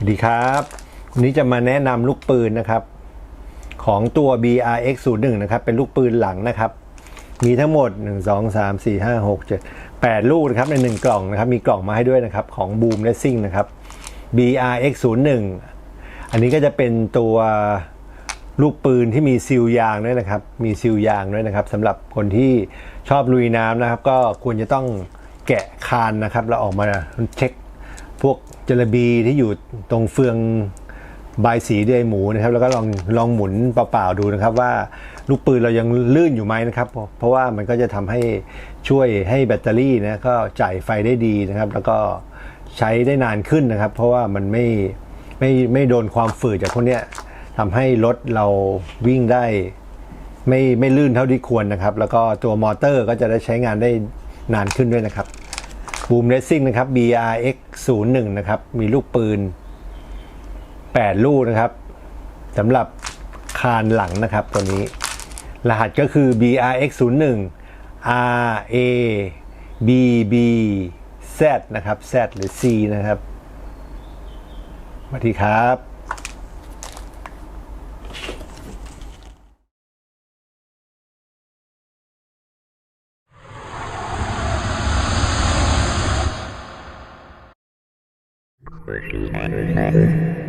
สวัสดีครับ วันนี้จะมาแนะนำลูกปืนนะครับ ของตัว BRX 0 1นะครับ เป็นลูกปืนหลังนะครับ มีทั้งหมด 1 2 3 4 5 6 7 8 ลูกนะครับ ใน 1 กล่องนะครับ มีกล่องมาให้ด้วยนะครับ ของ Boom Racing นะครับ BRX 0 1อันนี้ก็จะเป็นตัวลูกปืนที่มีซีลยางด้วยนะครับ มีซีลยางด้วยนะครับสำหรับคนที่ชอบลุยน้ำนะครับ ก็ควรจะต้องแกะคานนะครับ แล้วออกมาเช็คพวก จระบีที่อยู่ตรงเฟืองบายสีเดยหมูนะครับ แล้วก็ลองลองหมุนเปล่าๆดูนะครับ ว่าลูกปืนเรายังลื่นอยู่ไหมนะครับ เพราะว่ามันก็จะทำให้ช่วยให้แบตเตอรี่นะก็จ่ายไฟได้ดีนะครับ แล้วก็ใช้ได้นานขึ้นนะครับ เพราะว่ามันไม่ไม่ไม่โดนความฝืดจากพวกเนี้ยทำให้รถเราวิ่งได้ไม่ไม่ลื่นเท่าที่ควรนะครับ แล้วก็ตัวมอเตอร์ก็จะได้ใช้งานได้นานขึ้นด้วยนะครับ บูมเรสซิ่งนะครับ BRX 0 1นะครับ มีลูกปืน 8 ลูกนะครับสำหรับคานหลังนะครับตัวนี้ รหัสก็คือ BRX 0 1 R A B B Z นะครับ Z หรือ C นะครับสวัสดีครับ Working.